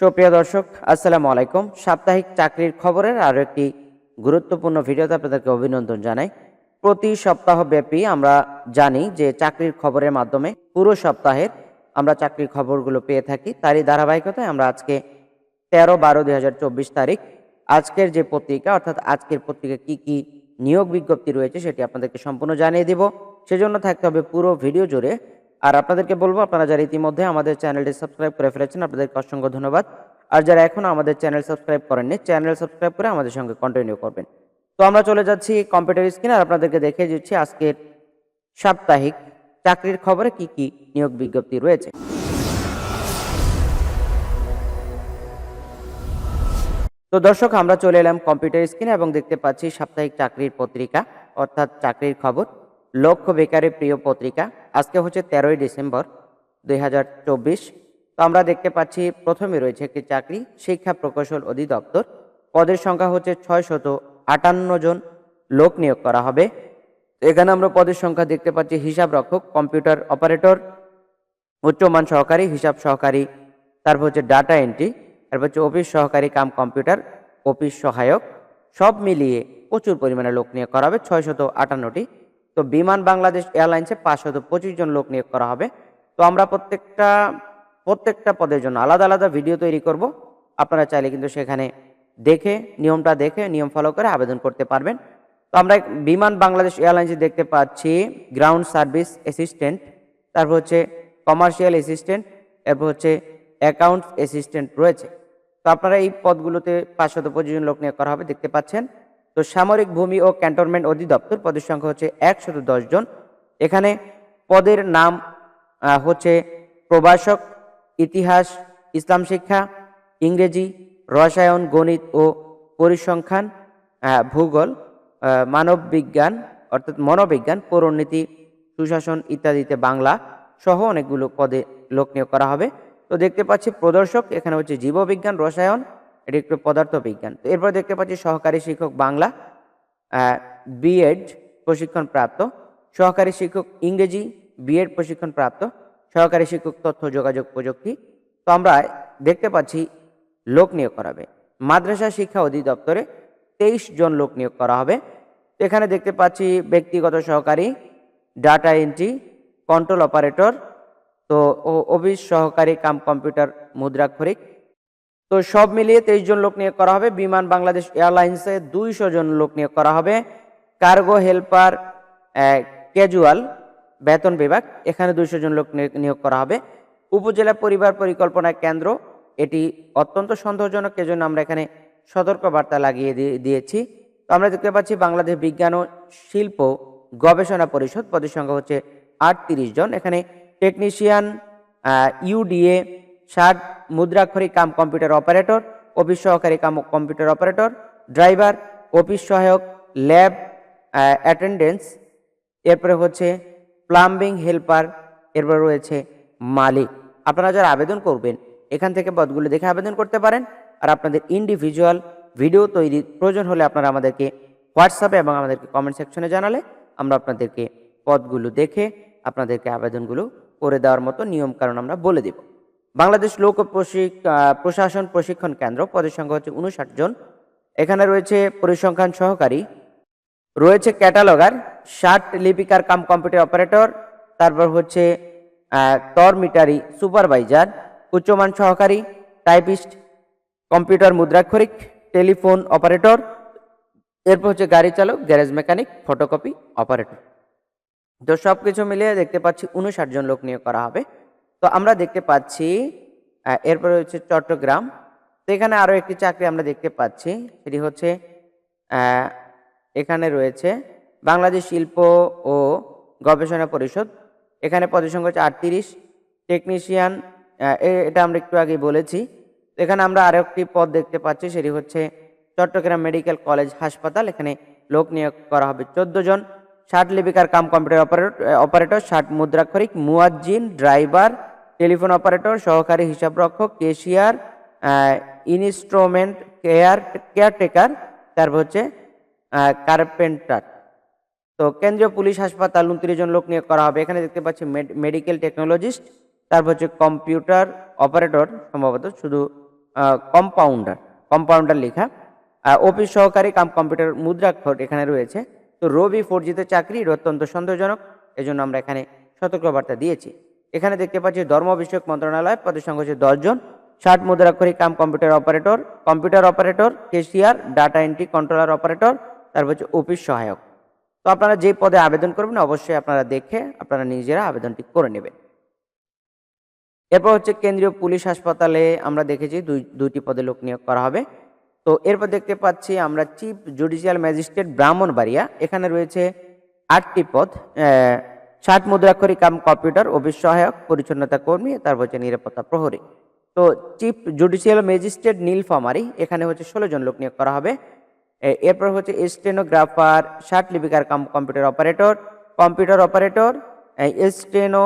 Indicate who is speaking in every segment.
Speaker 1: সুপ্রিয় দর্শক, আসসালামু আলাইকুম। সাপ্তাহিক চাকরির খবরের আরও একটি গুরুত্বপূর্ণ ভিডিওতে আপনাদেরকে অভিনন্দন জানাই। প্রতি সপ্তাহ ব্যাপী আমরা জানি যে চাকরির খবরের মাধ্যমে পুরো সপ্তাহের আমরা চাকরির খবরগুলো পেয়ে থাকি। তারই ধারাবাহিকতায় আমরা আজকে তেরো বারো দুই তারিখ, আজকের যে পত্রিকা, অর্থাৎ আজকের পত্রিকা কি কি নিয়োগ বিজ্ঞপ্তি রয়েছে সেটি আপনাদেরকে সম্পূর্ণ জানিয়ে দিব। সেজন্য থাকতে হবে পুরো ভিডিও জুড়ে আর আপনাদেরকে বলব, আপনারা যারা ইতিমধ্যে আমাদের চ্যানেলটি সাবস্ক্রাইব করে ফেলেছেন, আপনাদেরকে অসংখ্য ধন্যবাদ। আর যারা এখনও আমাদের চ্যানেল সাবস্ক্রাইব করেননি, চ্যানেল সাবস্ক্রাইব করে আমাদের সঙ্গে কন্টিনিউ করবেন। তো আমরা চলে যাচ্ছি কম্পিউটার স্ক্রিনে আর আপনাদেরকে দেখিয়ে দিচ্ছি আজকের সাপ্তাহিক চাকরির খবরে কি কি নিয়োগ বিজ্ঞপ্তি রয়েছে। তো দর্শক, আমরা চলে এলাম কম্পিউটার স্ক্রিনে এবং দেখতে পাচ্ছি সাপ্তাহিক চাকরির পত্রিকা, অর্থাৎ চাকরির খবর, লক্ষ্য বেকারের প্রিয় পত্রিকা। আজকে হচ্ছে তেরোই ডিসেম্বর দু হাজার চব্বিশ। তো আমরা দেখতে পাচ্ছি প্রথমে রয়েছে একটি চাকরি, শিক্ষা প্রকৌশল অধিদপ্তর। পদের সংখ্যা হচ্ছে ছয় শত আটান্ন জন লোক নিয়োগ করা হবে। এখানে আমরা পদের সংখ্যা দেখতে পাচ্ছি হিসাব রক্ষক, কম্পিউটার অপারেটর উচ্চমান সহকারী, হিসাব সহকারী, তারপর হচ্ছে ডাটা এন্ট্রি, তারপর হচ্ছে অফিস সহকারী, কাম কম্পিউটার, অফিস সহায়ক। সব মিলিয়ে প্রচুর পরিমাণে লোক নিয়োগ করা হবে ছয় শত আটান্নটি। তো বিমান বাংলাদেশ এয়ারলাইন্সে পাঁচশত পঁচিশ জন লোক নিয়োগ করা হবে। তো আমরা প্রত্যেকটা প্রত্যেকটা পদের জন্য আলাদা আলাদা ভিডিও তৈরি করব। আপনারা চাইলে কিন্তু সেখানে দেখে, নিয়মটা দেখে, নিয়ম ফলো করে আবেদন করতে পারবেন। তো আমরা বিমান বাংলাদেশ এয়ারলাইন্সে দেখতে পাচ্ছি গ্রাউন্ড সার্ভিস অ্যাসিস্ট্যান্ট তারপর হচ্ছে কমার্শিয়াল অ্যাসিস্ট্যান্ট এরপর হচ্ছে অ্যাকাউন্টস অ্যাসিস্ট্যান্ট রয়েছে। তো আপনারা এই পদগুলোতে পাঁচশত পঁচিশ জন লোক নিয়োগ করা হবে, দেখতে পাচ্ছেন। তো সামরিক ভূমি ও ক্যান্টনমেন্ট অধিদপ্তর পদের সংখ্যা হচ্ছে একশত জন। এখানে পদের নাম হচ্ছে প্রভাষক, ইতিহাস, ইসলাম শিক্ষা, ইংরেজি, রসায়ন, গণিত ও পরিসংখ্যান ভূগোল মানব বিজ্ঞান অর্থাৎ মনোবিজ্ঞান, পৌরনীতি, সুশাসন ইত্যাদিতে বাংলা সহ অনেকগুলো পদে লোক নিয়োগ করা হবে। তো দেখতে পাচ্ছি প্রদর্শক, এখানে হচ্ছে জীববিজ্ঞান, রসায়ন এটি একটু পদার্থ বিজ্ঞান তো এরপর দেখতে পাচ্ছি সহকারী শিক্ষক বাংলা বিএড প্রশিক্ষণ প্রাপ্ত সহকারী শিক্ষক ইংরেজি বিএড প্রশিক্ষণ প্রাপ্ত সহকারী শিক্ষক তথ্য, যোগাযোগ প্রযুক্তি। তো আমরা দেখতে পাচ্ছি লোক নিয়োগ করাবে মাদ্রাসা শিক্ষা অধিদপ্তরে তেইশ জন লোক নিয়োগ করা হবে। এখানে দেখতে পাচ্ছি ব্যক্তিগত সহকারী, ডাটা এন্ট্রি, কন্ট্রোল অপারেটর, তো অফিস সহকারী কাম কম্পিউটার মুদ্রাক্ষরিক তো সব মিলিয়ে তেইশ জন লোক নিয়োগ করা হবে। বিমান বাংলাদেশ এয়ারলাইন্সে দুইশো জন লোক নিয়োগ করা হবে। কার্গো হেল্পার ক্যাজুয়াল বেতন বিভাগ, এখানে দুইশো জন লোক নিয়োগ- করা হবে। উপজেলা পরিবার পরিকল্পনা কেন্দ্র, এটি অত্যন্ত সন্দেহজনক, এজন্য আমরা এখানে সতর্ক বার্তা লাগিয়ে দিয়ে- দিয়েছি। তো আমরা দেখতে পাচ্ছি বাংলাদেশ বিজ্ঞান ও শিল্প গবেষণা পরিষদ, পদের সংখ্যা হচ্ছে আটত্রিশ জন। এখানে টেকনিশিয়ান ইউডিএ ষাট মুদ্রাক্ষরিক কাম কম্পিউটার অপারেটর অফিস সহকারী cum computer operator, driver, office সহায়ক, ল্যাব অ্যাটেন্ডেন্স এরপরে হচ্ছে প্লাম্বিং হেল্পার, এরপরে রয়েছে মালিক। আপনারা যারা আবেদন করবেন, এখান থেকে পদগুলো দেখে আবেদন করতে পারেন। আর আপনাদের ইন্ডিভিজুয়াল ভিডিও তৈরি প্রয়োজন হলে আপনারা আমাদেরকে হোয়াটসঅ্যাপে এবং আমাদেরকে কমেন্ট সেকশনে জানালে আমরা আপনাদেরকে পদগুলো দেখে আপনাদেরকে আবেদনগুলো করে দেওয়ার মতো নিয়ম কারণ আমরা বলে দেব। বাংলাদেশ লোক প্রশাসন প্রশিক্ষণ কেন্দ্র পদের সংখ্যা হচ্ছে উনষাট জন। এখানে রয়েছে পরিসংখ্যান সহকারী, রয়েছে ক্যাটালগার, ষাট লিপিকার কাম কম্পিউটার অপারেটর, তারপর হচ্ছে তর মিটারি সুপারভাইজার, উচ্চমান সহকারী, টাইপিস্ট, কম্পিউটার মুদ্রাক্ষরিক, টেলিফোন অপারেটর, এরপর হচ্ছে গাড়ি চালক, গ্যারেজ মেকানিক, ফটোকপি অপারেটর। তো সব কিছু মিলিয়ে দেখতে পাচ্ছি উনষাট জন লোক নিয়োগ করা হবে। তো আমরা দেখতে পাচ্ছি এরপরে হচ্ছে চট্টগ্রাম। তো এখানে আরও একটি চাকরি আমরা দেখতে পাচ্ছি, সেটি হচ্ছে এখানে রয়েছে বাংলাদেশ শিল্প ও গবেষণা পরিষদ। এখানে পদের সংখ্যা হচ্ছে আটত্রিশ, টেকনিশিয়ান এটা আমরা একটু আগে বলেছি। এখানে আমরা আরও একটি পদ দেখতে পাচ্ছি, সেটি হচ্ছে চট্টগ্রাম মেডিকেল কলেজ হাসপাতাল। এখানে লোক নিয়োগ করা হবে চোদ্দ জন। ষাট লিপিকার কাম কম্পিউটার অপারেটর ষাট মুদ্রাক্ষরিক, মুয়াজ্জিন, ড্রাইভার, টেলিফোন অপারেটর, সহকারী হিসাবরক্ষক, কেশিয়ার ইনস্ট্রুমেন্ট কেয়ার, কেয়ারটেকার, তারপর হচ্ছে কার্পেন্টার। তো কেন্দ্রীয় পুলিশ হাসপাতাল উনত্রিশ জন লোক নিয়োগ করা হবে। এখানে দেখতে পাচ্ছি মেডিকেল টেকনোলজিস্ট, তারপর হচ্ছে কম্পিউটার অপারেটর, সম্ভবত শুধু কম্পাউন্ডার কম্পাউন্ডার লেখা। অফিস সহকারী কাম কম্পিউটার মুদ্রাক্ষর এখানে রয়েছে। তো রবি ফোরজিতে চাকরি অত্যন্ত সন্দেহজনক, এজন্য আমরা এখানে সতর্কবার্তা দিয়েছি। এখানে দেখতে পাচ্ছি ধর্ম বিষয়ক মন্ত্রণালয় পদের সংখ্যা হচ্ছে দশজন, ষাট মুদ্রাক্ষরী cum computer operator computer operator, cashier, data entry controller operator, তারপর হচ্ছে অফিস সহায়ক। তো আপনারা যে পদে আবেদন করবেন অবশ্যই আপনারা দেখে আপনারা নিজেরা আবেদনটি করে নেবেন। এরপর হচ্ছে কেন্দ্রীয় পুলিশ হাসপাতালে আমরা দেখেছি দুই, দুইটি পদে লোক নিয়োগ করা হবে। তো এরপর দেখতে পাচ্ছি আমরা চিফ জুডিশিয়াল ম্যাজিস্ট্রেট ব্রাহ্মণবাড়িয়া। এখানে রয়েছে আটটি পদ ষাট মুদ্রাক্ষরী কাম কম্পিউটার, অফিস সহায়ক, পরিচ্ছন্নতা কর্মী, তারপর হচ্ছে নিরাপত্তা প্রহরী। তো চিফ জুডিশিয়াল ম্যাজিস্ট্রেট নীলফামারি, এখানে হচ্ছে ষোলো জন লোক নিয়োগ করা হবে। এরপর হচ্ছে স্টেনোগ্রাফার, ষাট লিপিকার cum computer operator computer operator steno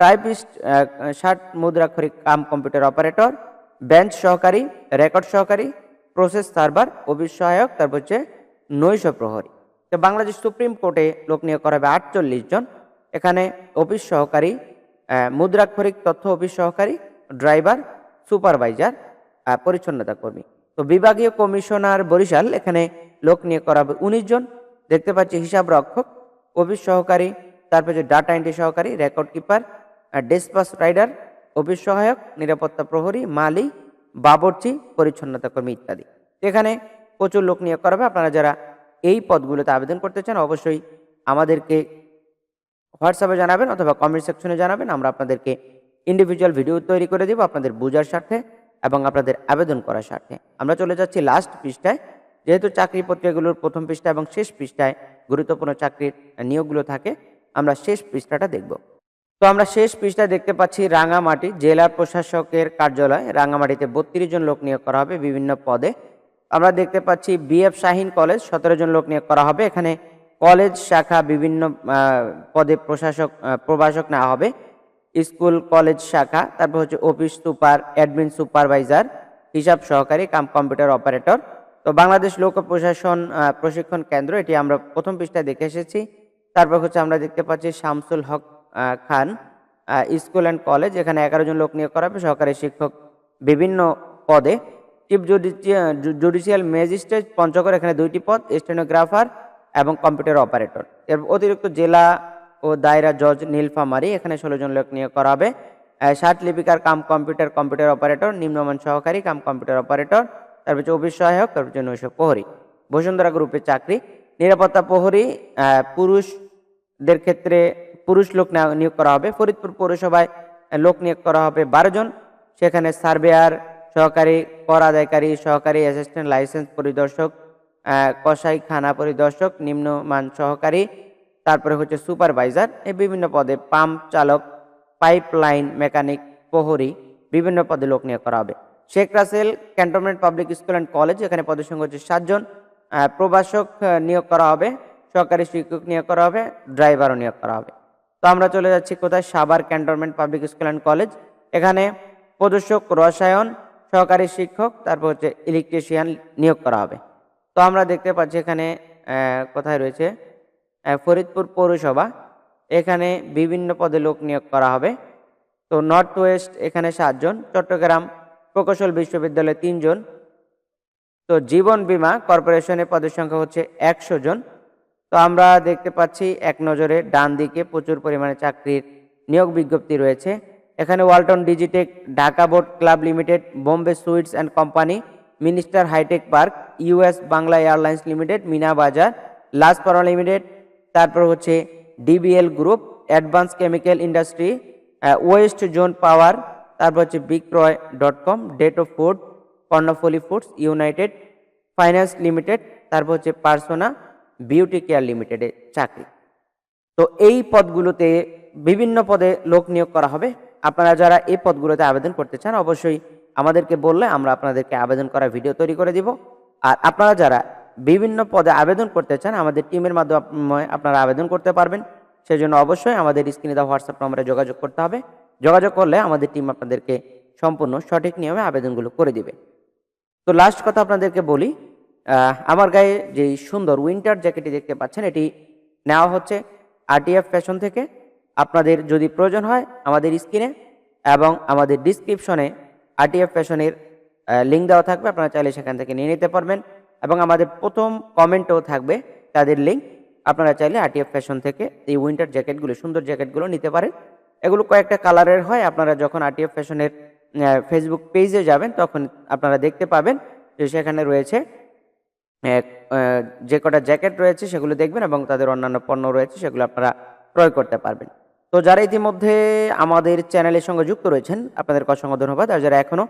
Speaker 1: typist ষাট মুদ্রাক্ষরিক কাম কম্পিউটার অপারেটর, বেঞ্চ সহকারী, রেকর্ড সহকারী প্রসেস সার্ভার অফিস সহায়ক তারপর হচ্ছে নৈশ প্রহরী। তো বাংলাদেশ সুপ্রিম কোর্টে লোক নিয়োগ করা হবে আটচল্লিশ জন। এখানে অফিস সহকারী মুদ্রাক্ষরিক তথ্য অফিস সহকারী ড্রাইভার, সুপারভাইজার পরিচ্ছন্নতা কর্মী। তো বিভাগীয় কমিশনার বরিশাল, এখানে লোক নিয়োগ করা হবে উনিশ জন। দেখতে পাচ্ছি হিসাব রক্ষক অফিস সহকারী তারপর যে ডাটা এন্ট্রি সহকারী record keeper despatch rider office সহায়ক নিরাপত্তা প্রহরী মালি বাবরচি, পরিচ্ছন্নতা কর্মী ইত্যাদি। এখানে প্রচুর লোক নিয়োগ করা হবে। আপনারা যারা এই পদগুলোতে আবেদন করতে চান, অবশ্যই আমাদেরকে হোয়াটসঅ্যাপে জানাবেন অথবা কমেন্ট সেকশনে জানাবেন। আমরা আপনাদেরকে ইন্ডিভিজুয়াল ভিডিও তৈরি করে দেবো আপনাদের বোঝার স্বার্থে এবং আপনাদের আবেদন করার স্বার্থে। আমরা চলে যাচ্ছি লাস্ট পৃষ্ঠায়। যেহেতু চাকরি পত্রিকাগুলোর প্রথম পৃষ্ঠা এবং শেষ পৃষ্ঠায় গুরুত্বপূর্ণ চাকরির নিয়োগগুলো থাকে, আমরা শেষ পৃষ্ঠাটা দেখব। তো আমরা শেষ পৃষ্ঠায় দেখতে পাচ্ছি রাঙামাটি জেলা প্রশাসকের কার্যালয়। রাঙামাটিতে বত্রিশ জন লোক নিয়োগ করা হবে বিভিন্ন পদে। আমরা দেখতে পাচ্ছি বিএফ শাহিন কলেজ, সতেরো জন লোক নিয়োগ করা হবে। এখানে কলেজ, শাখা, বিভিন্ন পদে প্রশাসক প্রভাষক নেওয়া হবে। স্কুল, কলেজ, শাখা, তারপর হচ্ছে অফিস সুপার, অ্যাডমিন সুপারভাইজার, হিসাব সহকারী, কাম কম্পিউটার অপারেটর। তো বাংলাদেশ লোক প্রশাসন প্রশিক্ষণ কেন্দ্র, এটি আমরা প্রথম পৃষ্ঠায় দেখে এসেছি। তারপর হচ্ছে আমরা দেখতে পাচ্ছি Shamsul Haque Khan school and college এখানে এগারো জন লোক নিয়োগ করা হবে সহকারী শিক্ষক বিভিন্ন পদে। চিফ জুডিশিয়াল ম্যাজিস্ট্রেট পঞ্চগড় এখানে দুইটি পদ স্টেনোগ্রাফার এবং কম্পিউটার অপারেটর। এর অতিরিক্ত জেলা ও দায়রা জজ নীলফামারী এখানে ষোলো জন লোক নিয়োগ করা হবে। ষাট লিপিকার কাম কম্পিউটার কম্পিউটার অপারেটর নিম্নমান সহকারী কাম কম্পিউটার অপারেটর তারপর হচ্ছে অফিস সহায়ক তারপর হচ্ছে নৈশ প্রহরী। বসুন্ধরা গ্রুপের চাকরি নিরাপত্তা প্রহরী আহ, পুরুষদের ক্ষেত্রে পুরুষ লোক নিয়োগ করা হবে। ফরিদপুর পৌরসভায় লোক নিয়োগ করা হবে বারো জন। সেখানে সার্ভেয়ার সহকারী কর আদায়কারী সহকারী অ্যাসিস্ট্যান্ট লাইসেন্স পরিদর্শক আহ, কসাই খানা পরিদর্শক নিম্নমান সহকারী তারপরে হচ্ছে সুপারভাইজার এই বিভিন্ন পদে পাম্প চালক পাইপলাইন মেকানিক প্রহরী বিভিন্ন পদে লোক নিয়োগ করা হবে। Sheikh Russel cantonment public school and college এখানে পদের সংখ্যা হচ্ছে সাতজন প্রভাষক নিয়োগ করা হবে। সহকারী শিক্ষক নিয়োগ করা হবে ড্রাইভারও নিয়োগ করা হবে। তো আমরা চলে যাচ্ছি কোথায়? Savar cantonment public school and college. এখানে প্রদর্শক, রসায়ন, সহকারী শিক্ষক, তারপর হচ্ছে ইলেকট্রিশিয়ান নিয়োগ করা হবে। তো আমরা দেখতে পাচ্ছি এখানে কোথায় রয়েছে? ফরিদপুর পৌরসভা। এখানে বিভিন্ন পদে লোক নিয়োগ করা হবে। তো নর্থ ওয়েস্ট, এখানে সাতজন। চট্টগ্রাম প্রকৌশল বিশ্ববিদ্যালয়ে তিনজন। তো জীবন বীমা কর্পোরেশনের পদের সংখ্যা হচ্ছে একশো জন। তো আমরা দেখতে পাচ্ছি এক নজরে ডান দিকে প্রচুর পরিমাণে চাকরির নিয়োগ বিজ্ঞপ্তি রয়েছে। এখানে Walton Digitech, Dhaka board club limited, Bombay sweets and company, Minister hitech park, US Bangla airlines limited, Meena Bazar লাসপাড়া limited, তারপর হচ্ছে DBL group, advance chemical industry west zone power, তারপর হচ্ছে Bikroy dot com, date of food Karnaphuli foods, united finance limited, তারপর হচ্ছে persona beauty care লিমিটেডে চাকরি। তো এই পদগুলোতে বিভিন্ন পদে লোক নিয়োগ করা হবে। আপনারা যারা এই পদগুলোতে আবেদন করতে চান, অবশ্যই আমাদেরকে বললে আমরা আপনাদেরকে আবেদন করা ভিডিও তৈরি করে দিব। আর আপনারা যারা বিভিন্ন পদে আবেদন করতে চান, আমাদের টিমের মাধ্যমে আপনারা আবেদন করতে পারবেন। সেজন্য অবশ্যই আমাদের স্ক্রিনে দেওয়া হোয়াটসঅ্যাপ নম্বরে যোগাযোগ করতে হবে। যোগাযোগ করলে আমাদের টিম আপনাদেরকে সম্পূর্ণ সঠিক নিয়মে আবেদনগুলো করে দিবে। তো লাস্ট কথা আপনাদেরকে বলি আমার গায়ে যে সুন্দর উইন্টার জ্যাকেটটি দেখতে পাচ্ছেন, এটি নেওয়া হচ্ছে আরটিএফ ফ্যাশন থেকে। আপনাদের যদি প্রয়োজন হয় আমাদের স্ক্রিনে এবং আমাদের ডিসক্রিপশনে আরটিএফ ফ্যাশনের লিঙ্ক দেওয়া থাকবে, আপনারা চাইলে সেখান থেকে নিয়ে নিতে পারবেন। এবং আমাদের প্রথম কমেন্টও থাকবে তাদের লিঙ্ক আপনারা চাইলে আরটিএফ ফ্যাশন থেকে এই উইন্টার জ্যাকেটগুলো সুন্দর জ্যাকেটগুলো নিতে পারেন। এগুলো কয়েকটা কালারের হয়, আপনারা যখন আরটিএফ ফ্যাশনের ফেসবুক পেজে যাবেন, তখন আপনারা দেখতে পাবেন যে সেখানে রয়েছে যে কটা জ্যাকেট রয়েছে সেগুলো দেখবেন এবং তাদের অন্যান্য পণ্য রয়েছে সেগুলো আপনারা ক্রয় করতে পারবেন। তো যারা ইতিমধ্যে আমাদের চ্যানেলের সঙ্গে যুক্ত রয়েছেন, আপনাদের অসংখ্য ধন্যবাদ। আর যারা এখনও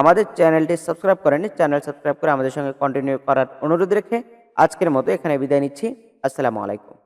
Speaker 1: আমাদের চ্যানেলটি সাবস্ক্রাইব করেননি, চ্যানেল সাবস্ক্রাইব করে আমাদের সঙ্গে কন্টিনিউ করার অনুরোধ রেখে আজকের মতো এখানে বিদায় নিচ্ছি। আসসালামু আলাইকুম।